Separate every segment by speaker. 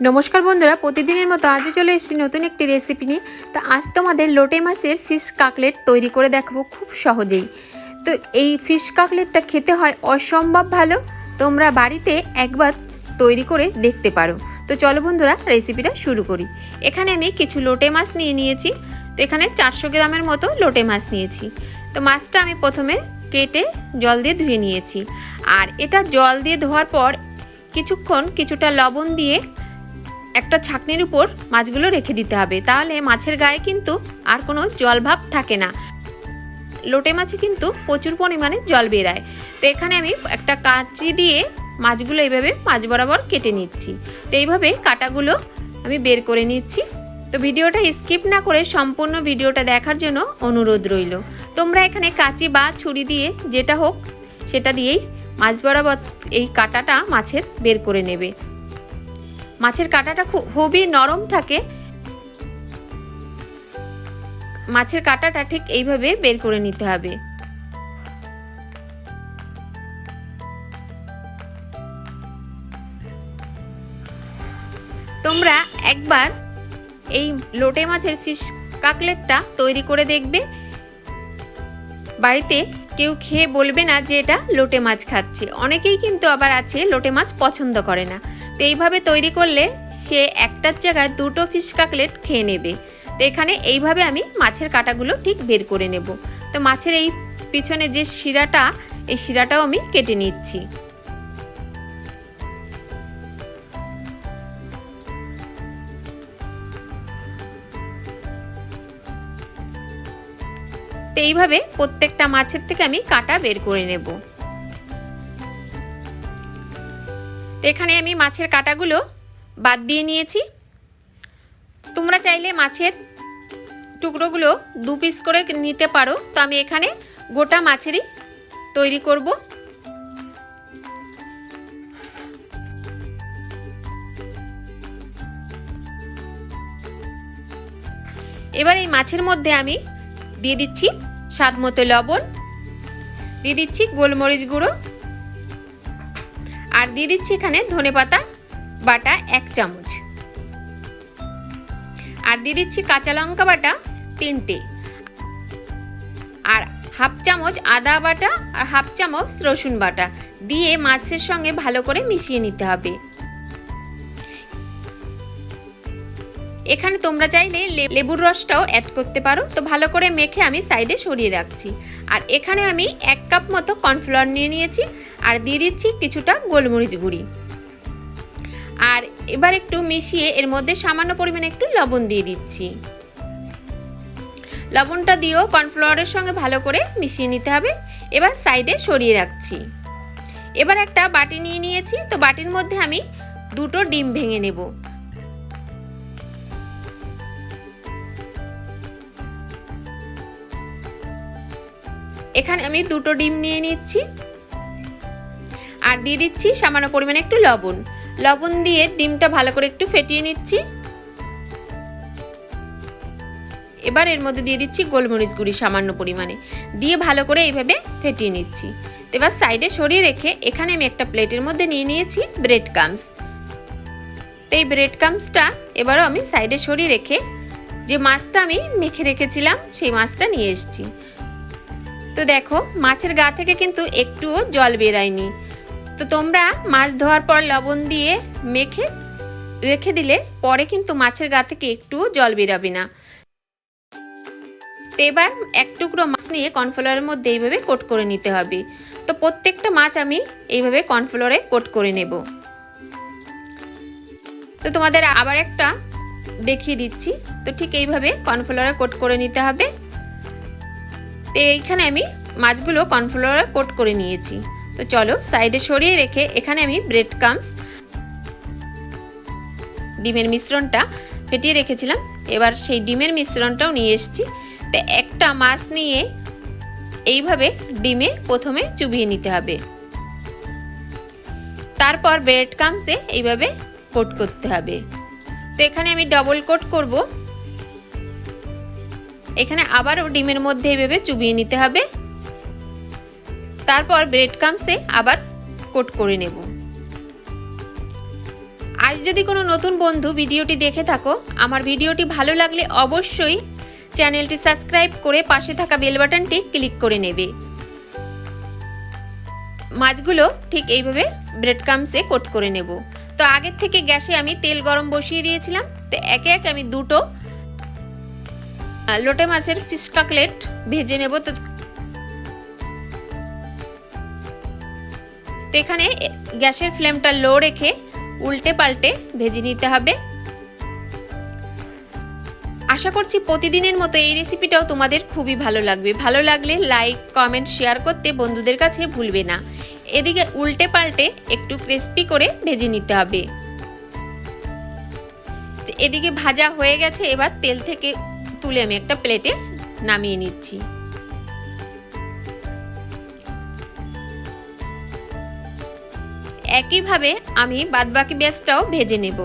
Speaker 1: নমস্কার বন্ধুরা, প্রতিদিনের মতো আজও চলে এসেছি নতুন একটি রেসিপি নিয়ে। তো আজ তোমাদের লোটে মাছের ফিশ কাকলেট তৈরি করে দেখাবো খুব সহজেই। তো এই ফিশ কাকলেটটা খেতে হয় অসম্ভব ভালো, তোমরা বাড়িতে একবার তৈরি করে দেখতে পারো। তো চলো বন্ধুরা রেসিপিটা শুরু করি। এখানে আমি কিছু লোটে মাছ নিয়ে নিয়েছি। তো এখানে চারশো গ্রামের মতো লোটে মাছ নিয়েছি। তো মাছটা আমি প্রথমে কেটে জল দিয়ে ধুয়ে নিয়েছি। আর এটা জল দিয়ে ধোয়ার পর কিছুক্ষণ কিছুটা লবণ দিয়ে একটা ছাকনির উপর মাছগুলো রেখে দিতে হবে। তাহলে মাছের গায়ে কিন্তু আর কোনো জলভাব থাকে না। লোটে মাছে কিন্তু প্রচুর পরিমাণে জল বেরায়। তো এখানে আমি একটা কাঁচি দিয়ে মাছগুলো এইভাবে মাছ বরাবর কেটে নিচ্ছি। তো এইভাবে কাটাগুলো আমি বের করে নিচ্ছি। তো ভিডিওটা স্কিপ না করে সম্পূর্ণ ভিডিওটা দেখার জন্য অনুরোধ রইল। তোমরা এখানে কাঁচি বা ছুরি দিয়ে যেটা হোক, সেটা দিয়েই মাছ বরাবর এই কাটাটা মাছের বের করে নেবে। মাছের কাঁটাটা খুব- খুবই নরম থাকে। মাছের কাঁটাটা ঠিক এইভাবে বের করে নিতে হবে। তোমরা একবার এই লোটে মাছের ফিশ কাকলেটটা তৈরি করে দেখবে। বাড়িতে কেউ খেয়ে বলবে না যে এটা লোটে মাছ খাচ্ছে। অনেকেই কিন্তু আবার আছে লোটে মাছ পছন্দ করে না। তো এইভাবে তৈরি করলে সে একটার জায়গায় দুটো ফিশ কাকলেট খেয়ে নেবে। তো এখানে এইভাবে আমি মাছের কাটাগুলো ঠিক বের করে নেব। তো মাছের এই পিছনে যে শিরাটা, এই শিরাটাও আমি কেটে নিচ্ছি। তো এইভাবে প্রত্যেকটা মাছের থেকে আমি কাটা বের করে নেব। তো এখানে আমি মাছের কাটাগুলো বাদ দিয়ে নিয়েছি। তোমরা চাইলে মাছের টুকরোগুলো দু পিস করে নিতে পারো। তো আমি এখানে গোটা মাছেরই তৈরি করব। এবার এই মাছের মধ্যে আমি দিয়ে দিচ্ছি স্বাদ মতো লবণ, দিয়ে দিচ্ছি গোলমরিচ গুঁড়ো, আর দিয়ে দিচ্ছি এখানে ধনে পাতা বাটা এক চামচ। আর দিয়ে দিচ্ছি কাঁচা লঙ্কা বাটা তিনটে। আর হাফ চামচ আদা বাটা আর হাফ চামচ রসুন বাটা। দিয়ে মাছের সঙ্গে ভালো করে মিশিয়ে নিতে হবে। এখানে তোমরা চাইলে লেবুর রসটাও অ্যাড করতে পারো। তো ভালো করে মেখে আমি সাইডে সরিয়ে রাখছি। আর এখানে আমি এক কাপ মতো কর্নফ্লাওয়ার নিয়ে নিয়েছি। আর দিয়ে দিচ্ছি কিছুটা গোলমরিচ গুঁড়ি। আর এবার একটু মিশিয়ে এর মধ্যে সামান্য পরিমাণে একটু লবণ দিয়ে দিচ্ছি। লবণটা দিয়েও কর্নফ্লাওয়ারের সঙ্গে ভালো করে মিশিয়ে নিতে হবে। এবার সাইডে সরিয়ে রাখছি। এবার একটা বাটি নিয়ে নিয়েছি। তো বাটির মধ্যে আমি দুটো ডিম ভেঙে নেব। এখানে আমি দুটো ডিম নিয়ে নিচ্ছি। আর দিয়ে দিচ্ছি সামান্য পরিমাণে একটু লবণ। লবণ দিয়ে ডিমটা ভালো করে একটু ফেটিয়ে নিচ্ছি। এবার এর মধ্যে দিয়ে দিচ্ছি গোলমরিচ গুঁড়ি সামান্য পরিমাণে। দিয়ে ভালো করে এইভাবে ফেটিয়ে নিচ্ছি। এবার সাইডে সরিয়ে রেখে এখানে আমি একটা প্লেটের মধ্যে নিয়ে নিয়েছি ব্রেড কামস এই ব্রেড কামসটা এবারও আমি সাইডে সরিয়ে রেখে যে মাছটা আমি মেখে রেখেছিলাম, সেই মাছটা নিয়ে এসেছি। তো দেখো, মাছের গা থেকে কিন্তু একটুও জল বেরায়নি। তো তোমরা মাছ ধোয়ার পর লবণ দিয়ে মেখে, রেখে দিলে পরে কিন্তু মাছের গা থেকে একটুও জল বেরাবে না। তো এবার এক টুকরো মাছ নিয়ে কর্নফ্লাওয়ারের মধ্যে এইভাবে কোট করে নিতে হবে। তো প্রত্যেকটা মাছ আমি এইভাবে কর্নফ্লাওয়ারে কোট করে নেব। তো তোমাদের আবার একটা দেখিয়ে দিচ্ছি। তো ঠিক এইভাবে কর্নফ্লাওয়ারে কোট করে নিতে হবে। তো এইখানে আমি মাছগুলো কর্নফ্লাওয়ারে কোট করে নিয়েছি। তো চলো সাইডে সরিয়ে রেখে এখানে আমি ব্রেড কামস ডিমের মিশ্রণটা ফেটিয়ে রেখেছিলাম। এবার সেই ডিমের মিশ্রণটাও নিয়ে এসেছি। তো একটা মাছ নিয়ে এইভাবে ডিমে প্রথমে চুবিয়ে নিতে হবে। তারপর ব্রেড কামসে এইভাবে কোট করতে হবে। তো এখানে আমি ডবল কোট করব। এখানে আবারও ডিমের মধ্যে এইভাবে চুবিয়ে নিতে হবে। তারপর ব্রেড কামসে আবার কোট করে নেব। আজ যদি কোনো নতুন বন্ধু ভিডিওটি দেখে থাকো, আমার ভিডিওটি ভালো লাগলে অবশ্যই চ্যানেলটি সাবস্ক্রাইব করে পাশে থাকা বেল বাটনটি ক্লিক করে নেবে। মাছগুলো ঠিক এইভাবে ব্রেড কামসে কোট করে নেব। তো আগের থেকে গ্যাসে আমি তেল গরম বসিয়ে দিয়েছিলাম, তো একে একে আমি দুটো লোটে মাছের ফিশ কাকলেট ভেজে নেব তো এখানে গ্যাসের ফ্লেমটা লো রেখে উল্টে পাল্টে ভেজে নিতে হবে। আশা করছি প্রতিদিনের মতো এই রেসিপিটাও তোমাদের খুবই ভালো লাগবে। ভালো লাগলে লাইক কমেন্ট শেয়ার করতে বন্ধুদের কাছে ভুলবে না। এদিকে উল্টে পাল্টে একটু ক্রিস্পি করে ভেজে নিতে হবে। এদিকে ভাজা হয়ে গেছে। এবার তেল থেকে তুলে আমি একটা প্লেটে নামিয়ে নিচ্ছি। একইভাবে আমি বাদবাকি ব্যাসটাও ভেজে নেব।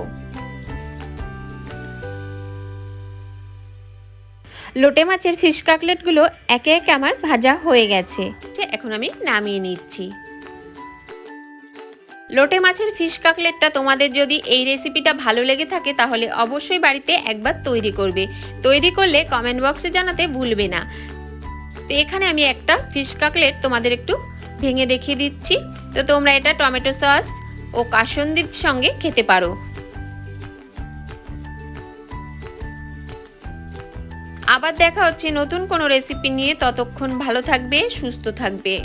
Speaker 1: লোটে মাছের ফিশ কাকলেটগুলো একে একে আমার ভাজা হয়ে গেছে। এখন আমি নামিয়ে নিচ্ছি। লোটে মাছের ফিশ কাকলেটটা তোমাদের যদি এই রেসিপিটা ভালো লেগে থাকে তাহলে অবশ্যই বাড়িতে একবার তৈরি করবে। তৈরি করলে কমেন্ট বক্সে জানাতে ভুলবে না। তো এখানে আমি একটা ফিশ কাকলেট তোমাদের একটু ভেঙে দেখিয়ে দিচ্ছি। তো তোমরা এটা টমেটো সস ও কাসন্দির সঙ্গে খেতে পারো। আবার দেখা হচ্ছে নতুন কোনো রেসিপি নিয়ে। ততক্ষণ ভালো থাকবে, সুস্থ থাকবে।